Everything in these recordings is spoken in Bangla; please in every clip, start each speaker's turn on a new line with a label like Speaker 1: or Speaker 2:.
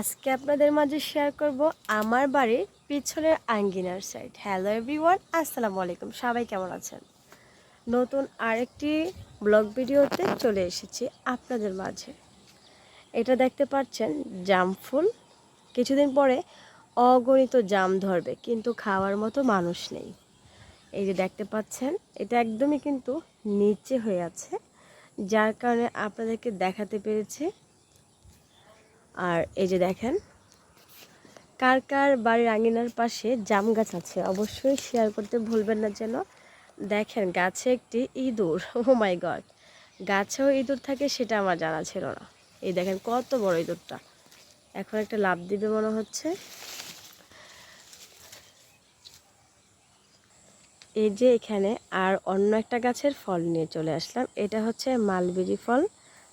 Speaker 1: আজকে আপনাদের মাঝে শেয়ার করব আমার বাড়ির পিছনের আঙ্গিনার সাইড হ্যালো এভরিওয়ান আসসালামু আলাইকুম। সবাই কেমন আছেন? নতুন আরেকটি ব্লগ ভিডিওতে চলে এসেছি আপনাদের মাঝে। এটা দেখতে পাচ্ছেন, জাম ফুল। কিছুদিন পরে অগণিত জাম ধরবে, কিন্তু খাওয়ার মতো মানুষ নেই। এই যে দেখতে পাচ্ছেন, এটা একদমই কিন্তু নিচে হয়ে আছে। যার কারণে আপনাদেরকে দেখাতে পেরেছি আর এই যে দেখেন, কার কার বাড়ির আঙিনার পাশে জাম গাছ আছে অবশ্যই শেয়ার করতে ভুলবেন না যেন। দেখেন, গাছে একটি ইঁদুর ও মাই গড গাছেও ইঁদুর থাকে সেটা আমার জানা ছিল না। এই দেখেন, কত বড় ইঁদুরটা। এখন একটা লাভ দিবে মনে হচ্ছে। এই যে এখানে আর অন্য একটা গাছের ফল নিয়ে চলে আসলাম। এটা হচ্ছে মালবেরি ফল।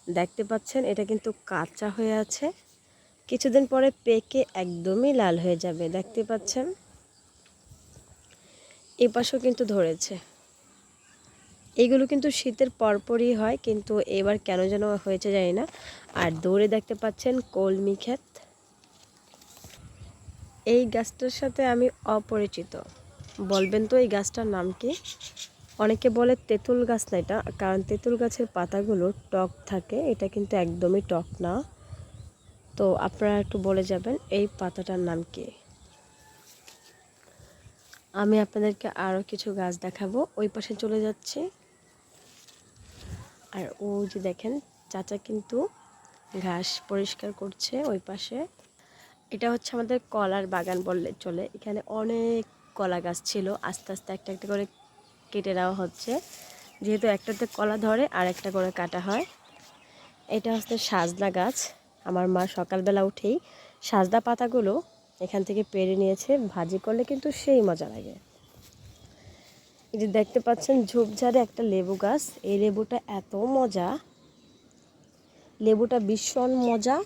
Speaker 1: দেখতে পাচ্ছেন, এটা কিন্তু কাঁচা হয়ে আছে। কিছুদিন পরে পেকে একদমই লাল হয়ে যাবে, দেখতে পাচ্ছেন? এই পাশেও কিন্তু ধরেছে। এগুলো কিন্তু শীতের পরপরই হয়, কিন্তু এবার কেন যেন হয়েছে জানি না। আর দৌড়ে দেখতে পাচ্ছেন কলমি ক্ষেত। এই গাছটার সাথে আমি অপরিচিত। বলবেন তো এই গাছটার নাম কি? অনেকে বলে তেঁতুল গাছ না এটা, কারণ তেঁতুল গাছের পাতাগুলো টক থাকে, এটা কিন্তু একদমই টক না। তো আপনারা একটু বলে যাবেন, এই পাতাটার নাম কি? আমি আপনাদেরকে আরও কিছু গাছ দেখাবো, ওই পাশে চলে যাচ্ছি। আর ও যে দেখেন, চাচা কিন্তু ঘাস পরিষ্কার করছে ওই পাশে। এটা হচ্ছে আমাদের কলার বাগান বললে চলে। এখানে অনেক কলা গাছ ছিল, আস্তে আস্তে একটা একটা করে কেটে নেওয়া হচ্ছে। যেহেতু একটাতে কলা ধরে আর একটা করে কাটা হয়। এটা হচ্ছে সাজনা গাছ। আমার মা সকালবেলা উঠেই সাজদা পাতাগুলো এখান থেকে পেরে নিয়েছে, ভাজি করলে কিন্তু সেই মজা লাগে। এই যে দেখতে পাচ্ছেন ঝোপঝাড়ে একটা লেবু গাছ, এই লেবুটা এত মজা। লেবুটা ভীষণ মজা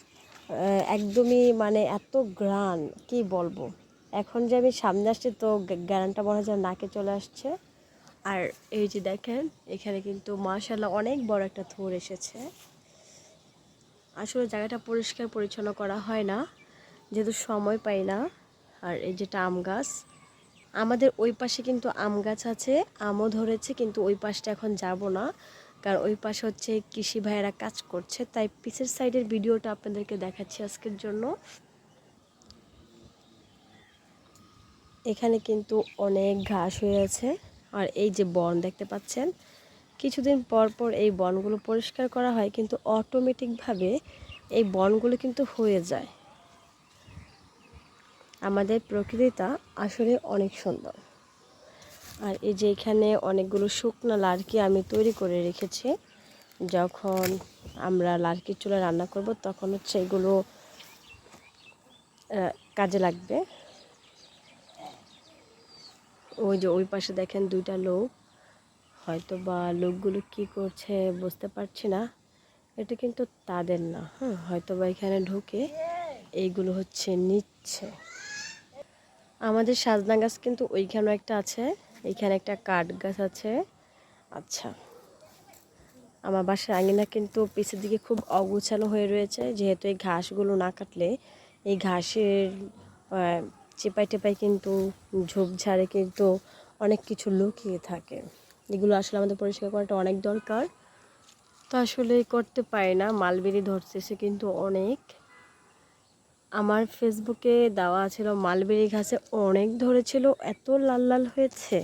Speaker 1: একদমই মানে এত গ্রান কি বলব? এখন যে আমি সামনে আসছি তো গ্রানটা মনে হয় নাকে চলে আসছে। আর এই যে দেখেন, এখানে কিন্তু মাশাল্লাহ অনেক বড় একটা থোর এসেছে। আসলে জায়গাটা পরিষ্কার পরিচ্ছন্ন করা হয় না। যেহেতু সময় পাই না। আর এই যেটা আম গাছ, আমাদের ওই পাশে কিন্তু আম গাছ আছে, আমও ধরেছে, কিন্তু ওই পাশটা এখন যাব না। কারণ ওই পাশে হচ্ছে কৃষি ভাইয়েরা কাজ করছে, তাই পিছের সাইডের ভিডিওটা আপনাদেরকে দেখাচ্ছি আজকের জন্য। এখানে কিন্তু অনেক ঘাস হয়ে আছে। আর এই যে বন দেখতে পাচ্ছেন কিছুদিন পর পর এই বনগুলো পরিষ্কার করা হয়, কিন্তু অটোমেটিকভাবে এই বনগুলো কিন্তু হয়ে যায়। আমাদের প্রকৃতিটা আসলে অনেক সুন্দর। আর এই যে এখানে অনেকগুলো শুকনো লার্কি আমি তৈরি করে রেখেছি, যখন আমরা লার্কির চুলা রান্না করব তখন হচ্ছে এগুলো কাজে লাগবে। ওই যে ওই পাশে দেখেন দুইটা লোক হয়তো বা লোকগুলো কি করছে বুঝতে পারছি না। এটা কিন্তু তাদের না হ্যাঁ? হয়তো বা এখানে ঢুকে এইগুলো হচ্ছে নিচ্ছে। আমাদের সাজনা গাছ কিন্তু ওইখানেও একটা আছে, এখানে একটা কাঠ গাছ আছে। আচ্ছা আমার বাসার আঙিনা কিন্তু পিছের দিকে খুব অগুছালো হয়ে রয়েছে, যেহেতু এই ঘাসগুলো না কাটলে এই ঘাসের চেপাই টেপাই কিন্তু ঝোপঝাড়ে কিন্তু অনেক কিছু লুকিয়ে থাকে। এগুলো আসলে আমাদের পরিষ্কার করাটা অনেক দরকার। তো আসলে করতে পারি না, মালবেরি ধরতেছে কিন্তু অনেক। আমার ফেসবুকে দেওয়া ছিল মালবেরি ঘাসে অনেক ধরেছিল, এত লাল লাল হয়েছে।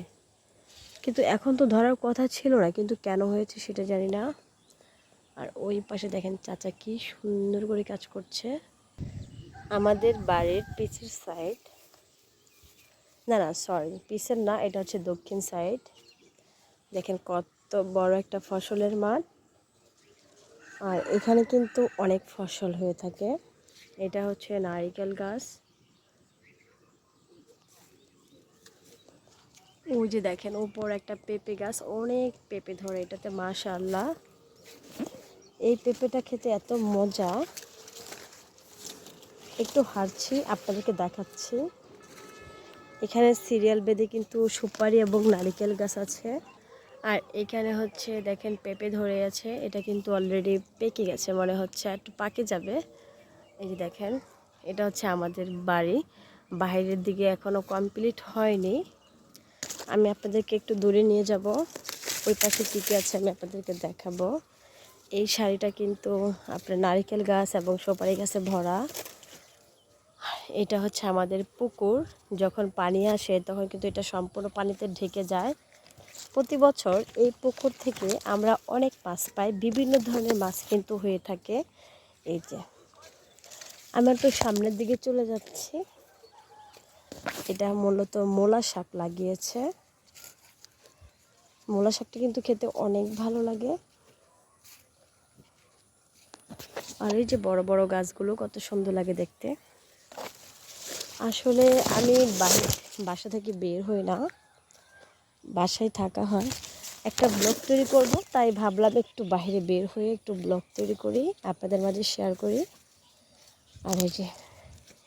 Speaker 1: কিন্তু এখন তো ধরার কথা ছিল না, কিন্তু কেন হয়েছে সেটা জানি না। আর ওই পাশে দেখেন চাচা কি সুন্দর করে কাজ করছে। আমাদের বাড়ির পিছের সাইড না না সরি পিছের না, এটা হচ্ছে দক্ষিণ সাইড দেখেন কত বড় একটা ফসলের মাঠ। আর এখানে কিন্তু অনেক ফসল হয়ে থাকে। এটা হচ্ছে নারিকেল গাছ। ওই যে দেখেন, উপর একটা পেঁপে গাছ, অনেক পেঁপে ধরে এটাতে মাশাল্লাহ এই পেঁপেটা খেতে এত মজা। একটু হারছি আপনাদেরকে দেখাচ্ছি। এখানে সিরিয়াল বেঁধে কিন্তু সুপারি এবং নারিকেল গাছ আছে। আর এখানে হচ্ছে দেখেন পেঁপে ধরে আছে, এটা কিন্তু অলরেডি পেকে গেছে, মনে হচ্ছে একটু পাকে যাবে। এই যে দেখেন, এটা হচ্ছে আমাদের বাড়ি। বাইরের দিকে এখনও কমপ্লিট হয়নি। আমি আপনাদেরকে একটু দূরে নিয়ে যাব। ওই পাশে কী কী আছে আমি আপনাদেরকে দেখাবো। এই শাড়িটা কিন্তু আপনার নারিকেল গাছ এবং সুপারি গাছে ভরা। এটা হচ্ছে আমাদের পুকুর। যখন পানি আসে তখন কিন্তু এটা সম্পূর্ণ পানিতে ঢেকে যায়। প্রতি বছর এই পুকুর থেকে আমরা অনেক মাছ পাই। বিভিন্ন ধরনের মাছ কিন্তু হয়ে থাকে। এই যে, আমি একটু সামনের দিকে চলে যাচ্ছি। এটা মূলত মোলা শাক লাগিয়েছে। মোলা শাকটা কিন্তু খেতে অনেক ভালো লাগে। আর এই যে বড় বড় গাছগুলো কত সুন্দর লাগে দেখতে। আসলে আমি বাসা থেকে বের হই না। বাসায় থাকা হয়। একটা ব্লগ তৈরি করব, তাই ভাবলাম একটু বাইরে বের হয়ে একটু ব্লগ তৈরি করি, আপনাদের মাঝে শেয়ার করি। আর এই যে,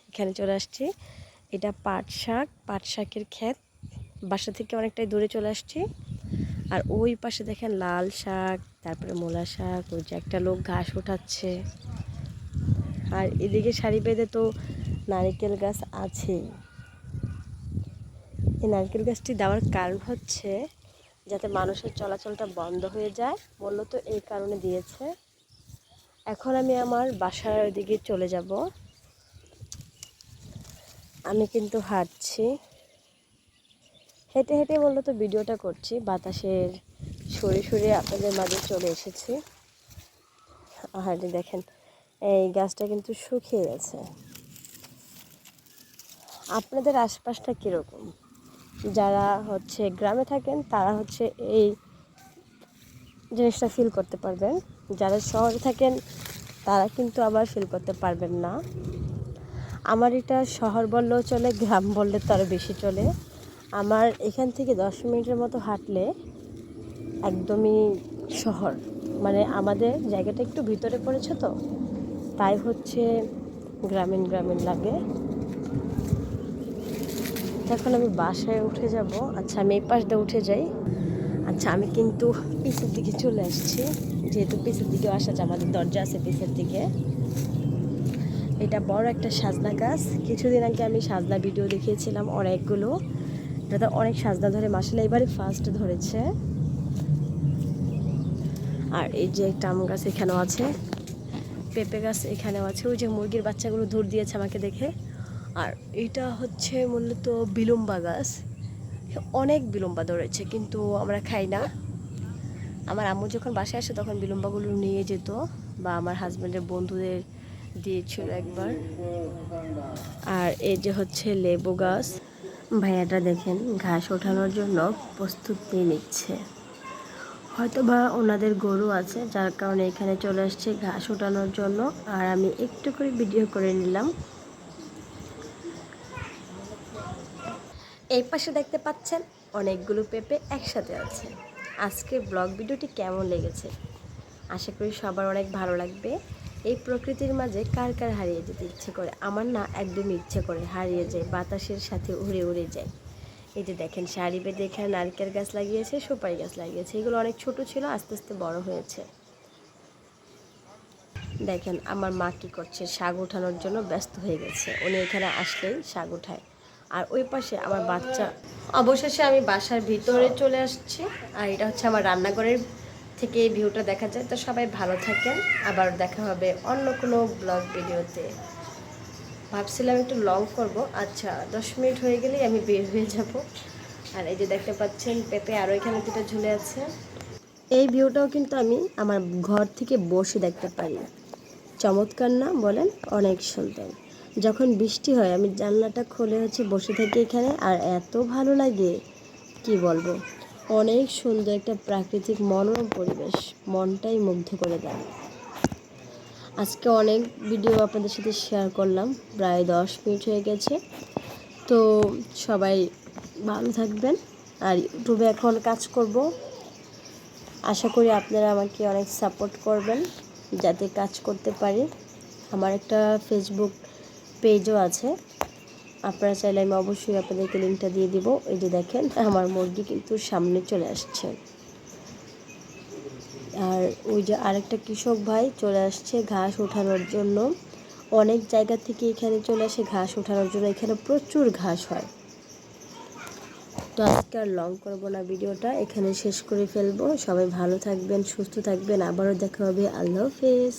Speaker 1: এখানে চলে আসছি। এটা পাট শাক, পাট শাকের ক্ষেত। বাসা থেকে অনেকটাই দূরে চলে আসছি। আর ওই পাশে দেখেন লাল শাক, তারপরে মূলা শাক, ওই যে একটা লোক ঘাস উঠাচ্ছে আর এদিকে শাড়ি বেঁধে তো নারিকেল গাছ আছে এই নারকেল গাছটি দেওয়ার কারণ হচ্ছে যাতে মানুষের চলাচলটা বন্ধ হয়ে যায়। মূলত এই কারণে দিয়েছে। এখন আমি আমার বাসার দিকে চলে যাব। আমি কিন্তু হাঁটছি। হেঁটে হেঁটে মূলত ভিডিওটা করছি। বাতাসের সরে সরে আপনাদের মাঝে চলে এসেছি। আর দেখেন, এই গাছটা কিন্তু শুকিয়ে গেছে। আপনাদের আশপাশটা কীরকম? যারা হচ্ছে গ্রামে থাকেন, তারা হচ্ছে এই জিনিসটা ফিল করতে পারবেন। যারা শহরে থাকেন, তারা কিন্তু আবার ফিল করতে পারবেন না। আমার এটা শহর বললেও চলে, গ্রাম বললে তো আরও বেশি চলে। আমার এখান থেকে দশ মিনিটের মতো হাঁটলে একদমই শহর। মানে আমাদের জায়গাটা একটু ভিতরে পড়েছে তো, তাই হচ্ছে গ্রামীণ গ্রামীণ লাগে। এখন আমি বাসায় উঠে যাব। আচ্ছা আমি এই পাশ দিয়ে উঠে যাই। আচ্ছা আমি কিন্তু পিছের দিকে চলে আসছি। যেহেতু পিছের দিকেও আসা যায়, আমাদের দরজা আছে পিছের দিকে। এটা বড় একটা সাজনা গাছ। কিছুদিন আগে আমি সাজনা ভিডিও দেখিয়েছিলাম অনেকগুলো। এটা অনেক সাজনা ধরে মাসালে এবারে ফার্স্ট ধরেছে। আর এই যে একটা আম গাছ এখানেও আছে, পেঁপে গাছ এখানেও আছে। ওই যে মুরগির বাচ্চাগুলো দূর দিয়েছে আমাকে দেখে। আর এটা হচ্ছে মূলত বিলম্বা গাছ। অনেক বিলম্বা ধরেছে কিন্তু আমরা খাই না। আমার আম্মু যখন বাসায় আসে তখন বিলম্বাগুলো নিয়ে যেত বা আমার হাজব্যান্ডের বন্ধুদের দিয়েছিল একবার। আর এই যে হচ্ছে লেবু গাছ, ভাইয়াটা দেখেন ঘাস ওঠানোর জন্য প্রস্তুত নিয়ে নিচ্ছে। হয়তো বা ওনাদের গরু আছে, যার কারণে এখানে চলে আসছে ঘাস ওঠানোর জন্য। আর আমি একটু করে ভিডিও করে নিলাম। এই পাশে দেখতে পাচ্ছেন অনেকগুলো পেঁপে একসাথে আছে। আজকের ব্লগ ভিডিওটি কেমন লেগেছে? আশা করি সবার অনেক ভালো লাগবে। এই প্রকৃতির মাঝে কার কার হারিয়ে যেতে ইচ্ছে করে? আমার না একদম ইচ্ছে করে হারিয়ে যায়, বাতাসের সাথে উড়ে উড়ে যায়। এই যে দেখেন, শাড়ি বেঁধে এখানে নারকেল গাছ লাগিয়েছে, সুপারি গাছ লাগিয়েছে। এগুলো অনেক ছোট ছিল, আস্তে আস্তে বড় হয়েছে। দেখেন, আমার মা কী করছে? শাক উঠানোর জন্য ব্যস্ত হয়ে গেছে। উনি এখানে আসলেই শাক উঠায় আর ওই পাশে আমার বাচ্চা। অবশেষে আমি বাসার ভিতরে চলে আসছি। আর এটা হচ্ছে আমার রান্নাঘরের থেকে এই ভিউটা দেখা যায়। তো সবাই ভালো থাকেন। আবার দেখা হবে অন্য কোনো ব্লগ ভিডিওতে। ভাবছিলাম একটু লং করব। আচ্ছা দশ মিনিট হয়ে গেলেই আমি বের হয়ে যাব। আর এই যে দেখতে পাচ্ছেন, পেঁপে আরও এখানে দুটো ঝুলে আছে। এই ভিউটাও কিন্তু আমি আমার ঘর থেকে বসে দেখতে পারি। চমৎকার না বলেন, অনেক সুন্দর। যখন বৃষ্টি হয়, আমি জানলাটা খুলে হচ্ছে বসে থাকি এখানে, আর এত ভালো লাগে, কি বলব? অনেক সুন্দর একটা প্রাকৃতিক মনোরম পরিবেশ, মনটাই মুগ্ধ করে দেয়। আজকে অনেক ভিডিও আপনাদের সাথে শেয়ার করলাম, প্রায় দশ মিনিট হয়ে গেছে। তো সবাই ভালো থাকবেন, আর ইউটিউবে এখন কাজ করব। আশা করি আপনারা আমাকে অনেক সাপোর্ট করবেন, যাতে কাজ করতে পারি। আমার একটা ফেসবুক পেজও আছে। আপনারা চাইলে আমি অবশ্যই আপনাদেরকে লিঙ্কটা দিয়ে দিব। এই যে দেখেন, আমার মুরগি কিন্তু সামনে চলে আসছে। আর ওই যে আরেকটা কৃষক ভাই চলে আসছে ঘাস ওঠানোর জন্য। অনেক জায়গা থেকে এখানে চলে আসে ঘাস ওঠানোর জন্য। এখানে প্রচুর ঘাস হয়। তো আজকে আর লং করব না ভিডিওটা। এখানে শেষ করে ফেলব। সবাই ভালো থাকবেন, সুস্থ থাকবেন। আবারও দেখা হবে। আল্লাহ হাফেজ।